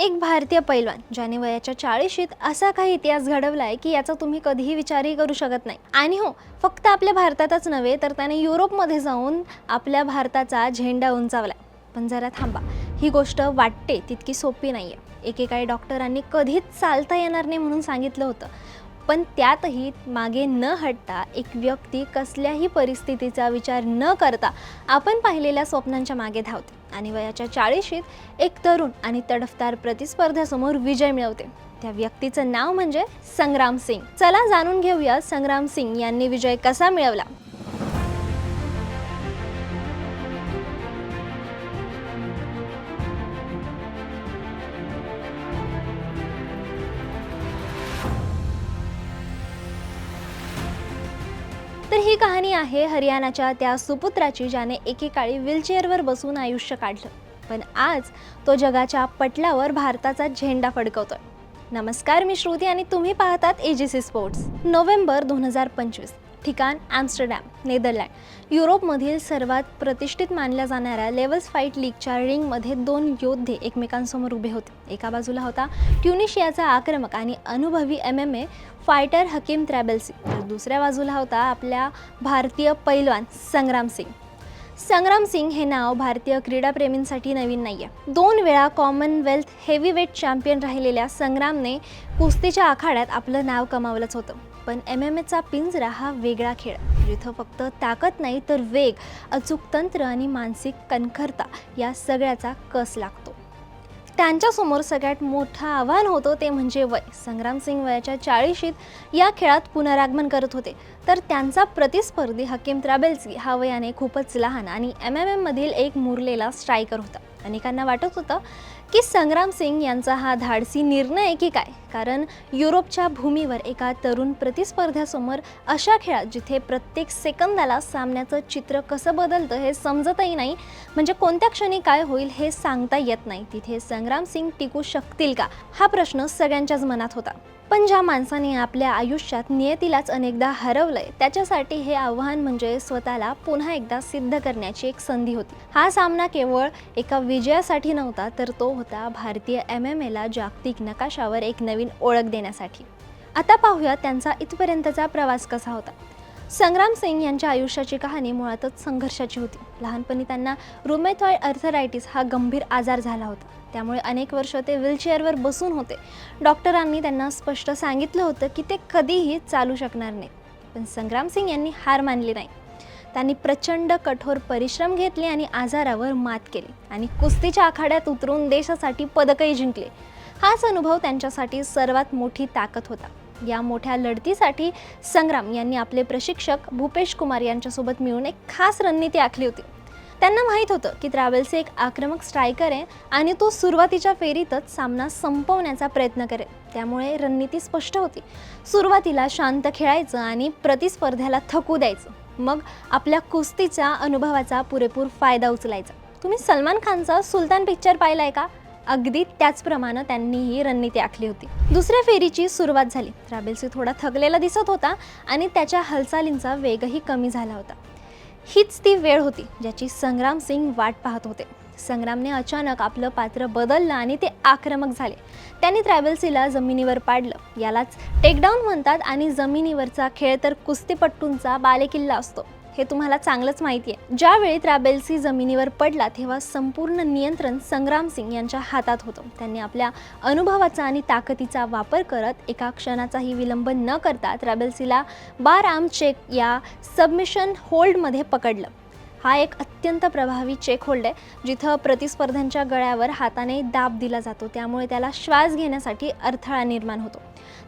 एक भारतीय पैलवान ज्याने वयाच्या चाळीशीत असा काही इतिहास घडवलाय की याचा तुम्ही कधीही विचारही करू शकत नाही. आणि हो फक्त आपल्या भारतातच नव्हे तर त्याने युरोपमध्ये जाऊन आपल्या भारताचा झेंडा उंचावला. पण जरा थांबा ही गोष्ट वाटते तितकी सोपी नाही आहे एकेकाळी डॉक्टरांनी कधीच चालता येणार नाही म्हणून सांगितलं होतं. पण त्यातही मागे न हटता एक व्यक्ती कसल्याही परिस्थितीचा विचार न करता आपण पाहिलेल्या स्वप्नांच्या मागे धावते. आणि वयाच्या चाळीशीत एक तरुण आणि तडफदार प्रतिस्पर्ध्यासमोर विजय मिळवते. त्या व्यक्तीचं नाव म्हणजे संग्राम सिंग. चला जाणून घेऊया संग्राम सिंग यांनी विजय कसा मिळवला? तर ही कहाणी आहे हरियाणाच्या त्या सुपुत्राची ज्याने एकेकाळी व्हीलचेअरवर बसून आयुष्य काढलं. पण आज तो जगाच्या पटलावर भारताचा झेंडा फडकवतोय. नमस्कार मी श्रुती आणि तुम्ही पाहतात A G C sports November दोन हजार पंचवीस. ठिकाण ॲम्स्टरडॅम नेदरलँड. युरोपमधील सर्वात प्रतिष्ठित मानल्या जाणाऱ्या लेवल्स फाईट लीगच्या रिंगमध्ये दोन योद्धे एकमेकांसमोर उभे होते. एका बाजूला होता ट्युनिशियाचा आक्रमक आणि अनुभवी M M A fighter Hakim Trabelsi. तर दुसऱ्या बाजूला होता आपल्या भारतीय पैलवान संग्राम सिंग. संग्राम सिंग हे नाव भारतीय क्रीडाप्रेमींसाठी नवीन नाही आहे दोन वेळा कॉमनवेल्थ हेवीवेट चॅम्पियन राहिलेल्या संग्रामने कुस्तीच्या आखाड्यात आपलं नाव कमावलंच होतं. पण एम एम एचा पिंजरा हा वेगळा खेळ. जिथं फक्त ताकद नाही तर वेग अचूक तंत्र आणि मानसिक कणखरता या सगळ्याचा कस लागतो. त्यांच्यासमोर सगळ्यात मोठं आव्हान होतं ते म्हणजे वय. संग्राम सिंग वयाच्या चाळीशीत या खेळात पुनरागमन करत होते. तर त्यांचा प्रतिस्पर्धी हकीम त्राबेल्सी हा वयाने खूपच लहान आणि एम एम एममधील एक मुरलेला स्ट्रायकर होता. अनेकांना वाटत होतं की संग्राम सिंग यांचा हा धाडसी निर्णय की काय? कारण युरोपच्या भूमीवर एका तरुण प्रतिस्पर्ध्यासमोर अशा खेळात जिथे प्रत्येक सेकंदाला सामन्याचं चित्र कसं बदलतं हे समजतही नाही म्हणजे कोणत्या क्षणी काय होईल हे सांगता येत नाही. तिथे संग्राम सिंग टिकू शकतील का? हा प्रश्न सगळ्यांच्याच मनात होता. पण ज्या माणसाने आपल्या आयुष्यात नियतीलाच अनेकदा हरवलंय त्याच्यासाठी हे आव्हान म्हणजे स्वतःला पुन्हा एकदा सिद्ध करण्याची एक संधी होती. हा सामना केवळ एका विजयासाठी नव्हता तर तो होता भारतीय एम एम एला जागतिक नकाशावर एक नवीन ओळख देण्यासाठी. आता पाहूया त्यांचा इथपर्यंतचा प्रवास कसा होता. संग्राम सिंग यांच्या आयुष्याची कहाणी मुळातच संघर्षाची होती. लहानपणी त्यांना रुमेथॉइड अर्थरायटिस हा गंभीर आजार झाला होता. त्यामुळे अनेक वर्ष ते व्हीलचेअरवर बसून होते. डॉक्टरांनी त्यांना स्पष्ट सांगितलं होतं की ते कधीही चालू शकणार नाही. पण संग्राम सिंग यांनी हार मानली नाही. त्यांनी प्रचंड कठोर परिश्रम घेतले आणि आजारावर मात केली आणि कुस्तीच्या आखाड्यात उतरून देशासाठी पदकही जिंकले. हाच अनुभव त्यांच्यासाठी सर्वात मोठी ताकद होता. या मोठ्या लढतीसाठी संग्राम यांनी आपले प्रशिक्षक भूपेश कुमार यांच्यासोबत मिळून एक खास रणनीती आखली होती. त्यांना माहीत होतं की ट्रॅव्हल्स एक आक्रमक स्ट्रायकर आहे आणि तो सुरुवातीच्या फेरीतच सामना संपवण्याचा प्रयत्न करेल. त्यामुळे रणनीती स्पष्ट होती. सुरुवातीला शांत खेळायचं आणि प्रतिस्पर्ध्याला थकू द्यायचं. मग आपल्या कुस्तीच्या अनुभवाचा पुरेपूर फायदा उचलायचा. तुम्ही सलमान खानचा सुलतान पिक्चर पाहिला आहे का? अगदी त्याचप्रमाणे त्यांनी ही रणनीती आखली होती. दुसऱ्या फेरीची सुरुवात झाली. राबेलसी थोडा थकलेला दिसत होता आणि त्याच्या हालचालींचा वेगही कमी झाला होता. हीच ती वेळ होती ज्याची संग्राम सिंग वाट पाहत होते. संग्रामने अचानक आपलं पात्र बदललं आणि ते आक्रमक झाले. त्यांनी ट्रॅव्हल्सीला जमिनीवर पाडलं. यालाच टेकडाऊन म्हणतात आणि जमिनीवरचा खेळ तर कुस्तीपट्टूंचा बालेकिल्ला असतो. हे तुम्हाला चांगलंच माहिती आहे ज्यावेळी त्राबेलसी जमिनीवर पडला तेव्हा संपूर्ण नियंत्रण संग्राम सिंग यांच्या हातात होतं. त्यांनी आपल्या अनुभवाचा आणि ताकदीचा वापर करत एका क्षणाचाही विलंब न करता त्राबेलसीला बार आर्म चेक या सबमिशन होल्डमध्ये पकडलं. हा एक अत्यंत प्रभावी चेक होल्ड आहे जिथं प्रतिस्पर्ध्यांच्या गळ्यावर हाताने दाब दिला जातो. त्यामुळे त्याला श्वास घेण्यासाठी अडथळा निर्माण होतो.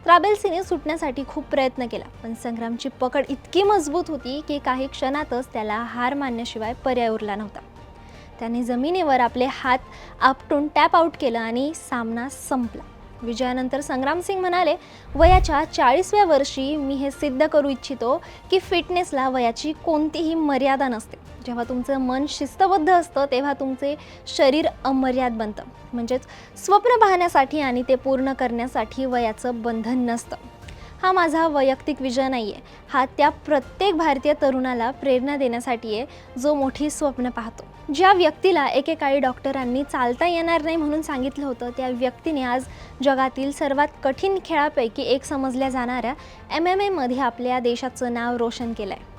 त्राबेल्सीने सुटण्यासाठी खूप प्रयत्न केला पण संग्रामची पकड इतकी मजबूत होती की काही क्षणातच त्याला हार मानण्याशिवाय पर्याय उरला नव्हता. त्याने जमिनीवर आपले हात आपटून टॅप आऊट केलं आणि सामना संपला. विजयानंतर संग्रामसिंग म्हणाले वयाच्या चाळीसव्या वर्षी मी हे सिद्ध करू इच्छितो की फिटनेसला वयाची कोणतीही मर्यादा नसते. जेव्हा तुमचं मन शिस्तबद्ध असतं तेव्हा तुमचे शरीर अमर्याद बनतं. म्हणजेच स्वप्न पाहण्यासाठी आणि ते पूर्ण करण्यासाठी वयाचं बंधन नसतं. हा माझा वैयक्तिक विजय नाही आहे हा त्या प्रत्येक भारतीय तरुणाला प्रेरणा देण्यासाठी आहे जो मोठी स्वप्न पाहतो. ज्या व्यक्तीला एकेकाळी डॉक्टरांनी चालता येणार नाही म्हणून सांगितलं होतं त्या व्यक्तीने आज जगातील सर्वात कठीण खेळापैकी एक समजल्या जाणाऱ्या एम एम एमध्ये आपल्या देशाचं नाव रोशन केलं आहे